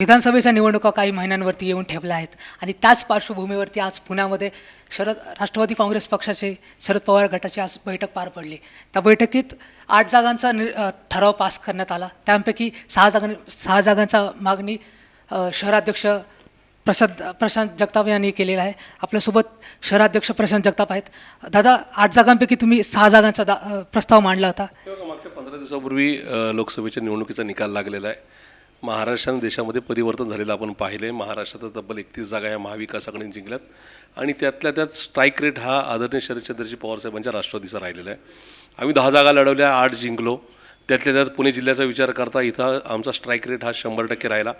विधानसभेच्या निवडणुका काही महिन्यांवरती येऊन ठेपल्या आहेत. आणि त्याच पार्श्वभूमीवरती आज पुण्यामध्ये शरद राष्ट्रवादी काँग्रेस पक्षाचे शरद पवार गटाची आज बैठक पार पडली. त्या बैठकीत आठ जागांचा नि ठराव पास करण्यात आला. त्यापैकी सहा जागां सहा जागांचा मागणी शहराध्यक्ष प्रसाद प्रशांत जगताप यांनी केलेला आहे. आपल्यासोबत शहराध्यक्ष प्रशांत जगताप आहेत. दादा आठ जागांपैकी तुम्ही सहा जागांचा दा प्रस्ताव मांडला होता. मागच्या पंधरा दिवसापूर्वी लोकसभेच्या निवडणुकीचा निकाल लागलेला आहे. महाराष्ट्राने देशामध्ये परिवर्तन झालेलं आपण पाहिलं आहे महाराष्ट्रात तब्बल एकतीस जागा या महाविकास आघाडीने जिंकल्यात. आणि त्यातल्या त्यात स्ट्राईक रेट हा आदरणीय शरदचंद्रजी पवारसाहेबांच्या राष्ट्रवादीचा राहिलेला आहे. आम्ही दहा जागा लढवल्या आठ जिंकलो. त्यातल्या त्यात पुणे जिल्ह्याचा विचार करता इथं आमचा स्ट्राईक रेट हा शंभर टक्के राहिला.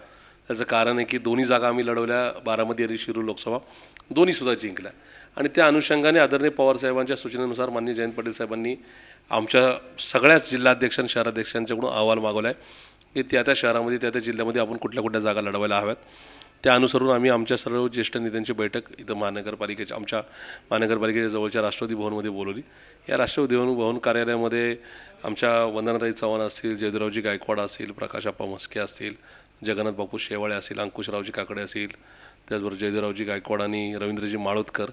त्याचं कारण आहे की दोन्ही जागा आम्ही लढवल्या बारामती आणि शिरूर लोकसभा. दोन्हीसुद्धा जिंकल्या. आणि त्या अनुषंगाने आदरणीय पवारसाहेबांच्या सूचनेनुसार माननीय जयंत पाटील साहेबांनी आमच्या सगळ्याच जिल्हाध्यक्ष आणि शहराध्यक्षांच्याकडून अहवाल मागवला आहे की त्या त्या शहरामध्ये त्या त्या जिल्ह्यामध्ये आपण कुठल्या कुठल्या जागा लढवायला हव्यात. त्या अनुसरून आम्ही आमच्या सर्व ज्येष्ठ नेत्यांची बैठक इथं महानगरपालिकेच्या आमच्या महानगरपालिकेच्या जवळच्या राष्ट्रवादी भवनमध्ये बोलवली. या राष्ट्रवादी भवन भवन कार्यालयामध्ये आमच्या वंदनाताई चव्हाण असतील जयदुरावजी गायकवाड असतील प्रकाशप्पा म्हस्के असतील जगन्नाथ बापू शेवाळे असतील अंकुशरावजी काकडे असतील त्याचबरोबर जयदेवरावजी गायकवाड आणि रवींद्रजी माळोदकर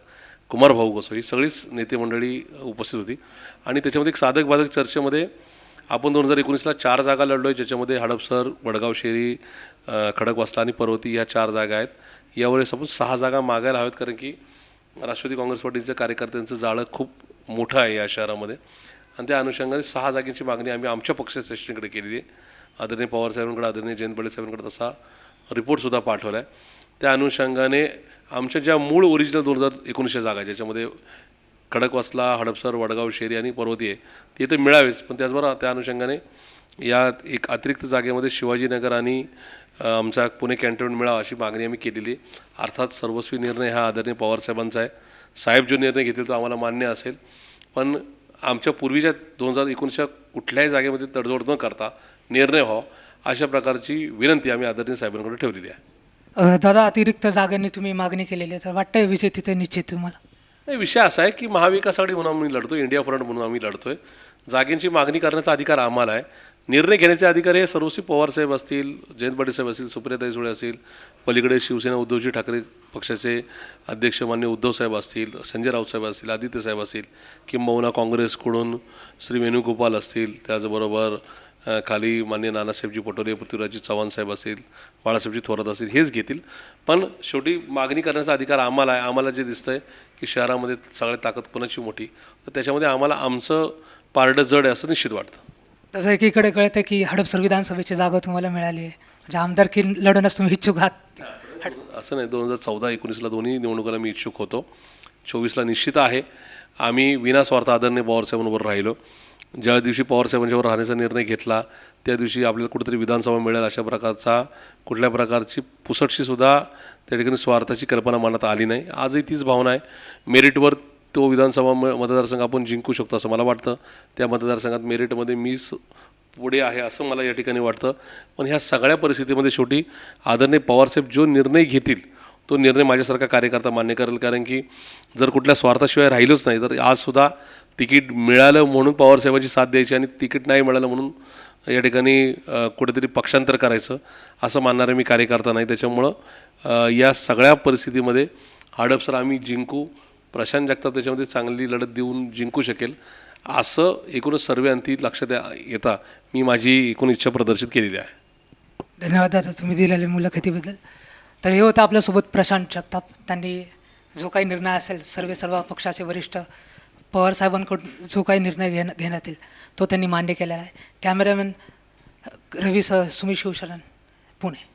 कुमार भाऊ गोसो ही सगळीच नेते मंडळी उपस्थित होती. आणि त्याच्यामध्ये एक साधक बाधक चर्चेमध्ये आपण दोन हजार एकोणीसला चार जागा लढलो आहे ज्याच्यामध्ये हडपसर वडगाव शेरी खडकवासला आणि पर्वती ह्या चार जागा आहेत. यावेळेस आपण सहा जागा मागायला हव्यात कारण की राष्ट्रवादी काँग्रेस पार्टीच्या कार्यकर्त्यांचं जाळं खूप मोठं आहे या शहरामध्ये. आणि त्या अनुषंगाने सहा जागेची मागणी आम्ही आमच्या पक्षश्रेष्ठींकडे केलेली आहे. आदरणीय पवारसाहेबांकडे आदरणीय जयंत पाटील साहेबांकडे तसा रिपोर्टसुद्धा पाठवला आहे त्या अनुषंगाने आमच्या ज्या मूळ ओरिजिनल दोन हजार एकोणीसशे जागा ज्याच्यामध्ये खडकवासला हडपसर वडगाव शेरी आणि पर्वती आहे ते तर मिळावेच. पण त्याचबरोबर त्या अनुषंगाने या एक अतिरिक्त जागेमध्ये शिवाजीनगर आणि आमचा पुणे कॅन्टोन्मेंट मिळावा अशी मागणी आम्ही केलेली आहे. अर्थात सर्वस्वी निर्णय हा आदरणीय पवारसाहेबांचा आहे. साहेब जो निर्णय घेतील तो आम्हाला मान्य असेल. पण आमच्या पूर्वीच्या दोन हजार एकोणीसच्या कुठल्याही जागेमध्ये तडजोड न करता निर्णय व्हावा अशा प्रकारची विनंती आम्ही आदरणीय साहेबांकडे ठेवलेली आहे. दादा अतिरिक्त जागांनी तुम्ही मागणी केलेली आहे. तर वाटतंय विजय तिथे निश्चित तुम्हाला. नाही विषय असा आहे की महाविकास आघाडी म्हणून आम्ही लढतो इंडिया फ्रंट म्हणून आम्ही लढतो आहे जागेंची मागणी करण्याचा अधिकार आम्हाला आहे. निर्णय घेण्याचे अधिकार हे सर्वस्वी पवारसाहेब असतील जयंत पाटील साहेब असतील सुप्रियाताई सुळे असतील पलीकडे शिवसेना उद्धवजी ठाकरे पक्षाचे अध्यक्ष मान्य उद्धव साहेब असतील संजय राऊत साहेब असतील आदित्य साहेब असतील किंबहुना काँग्रेसकडून श्री वेणुगोपाल असतील त्याचबरोबर खाली मान्य नानासाहेबजी पटोले पृथ्वीराजजी चव्हाण साहेब असतील बाळासाहेबजी थोरात असतील हेच घेतील. पण शेवटी मागणी करण्याचा अधिकार आम्हाला आहे. आम्हाला जे दिसतंय की शहरामध्ये सगळ्यात ताकद कोणाची मोठी तर त्याच्यामध्ये आम्हाला आमचं पारडं जड आहे असं निश्चित वाटतं. तसं एकीकडे कळतं की हडपसर विधानसभेची जागा तुम्हाला मिळाली आहे. म्हणजे आमदारकी लढवण्यास तुम्ही इच्छुक आहात. असं नाही. दोन हजार चौदा एकोणीसला दोन्ही निवडणुकाला मी इच्छुक होतो. चोवीसला निश्चित आहे. आम्ही विनास्वार्थ आदरणीय पवारसाहेबांवर राहिलो. ज्या दिवशी पवारसाहेबांच्यावर राहण्याचा निर्णय घेतला त्या दिवशी आपल्याला कुठेतरी विधानसभा मिळेल अशा प्रकारचा कुठल्या प्रकारची पुसटशीसुद्धा त्या ठिकाणी स्वार्थाची कल्पना मनात आली नाही. आजही तीच भावना आहे. मेरिटवर तो विधानसभा म- मतदारसंघ आपण जिंकू शकतो असं मला वाटतं. त्या मतदारसंघात मेरिटमध्ये मी पुढे आहे असं मला या ठिकाणी वाटतं. पण ह्या सगळ्या परिस्थितीमध्ये शेवटी आदरणीय पवारसाहेब जो निर्णय घेतील तो निर्णय माझ्यासारखा कार्यकर्ता मान्य करेल. कारण की जर कुठल्या स्वार्थाशिवाय राहिलोच नाही तर आजसुद्धा तिकीट मिळालं म्हणून पवारसाहेबांची साथ द्यायची आणि तिकीट नाही मिळालं म्हणून या ठिकाणी कुठेतरी पक्षांतर करायचं असं मानणारे मी कार्यकर्ता नाही. त्याच्यामुळं या सगळ्या परिस्थितीमध्ये हडपसर आम्ही जिंकू. प्रशांत जगताप त्याच्यामध्ये चांगली लढत देऊन जिंकू शकेल. असं एकूणच सर्वे अंती लक्षात येता मी माझी एकूण इच्छा प्रदर्शित केलेली आहे. धन्यवाद दादा तुम्ही दिलेल्या मुलाखतीबद्दल. तर हे होतं आपल्यासोबत प्रशांत जगताप. त्यांनी जो काही निर्णय असेल सर्व सर्व पक्षाचे वरिष्ठ पवारसाहेबांकडून जो काही निर्णय घेण घेण्यात येईल तो त्यांनी मान्य केलेला आहे. कॅमेरामॅन रवी सह सुमित शिवशरण पुणे.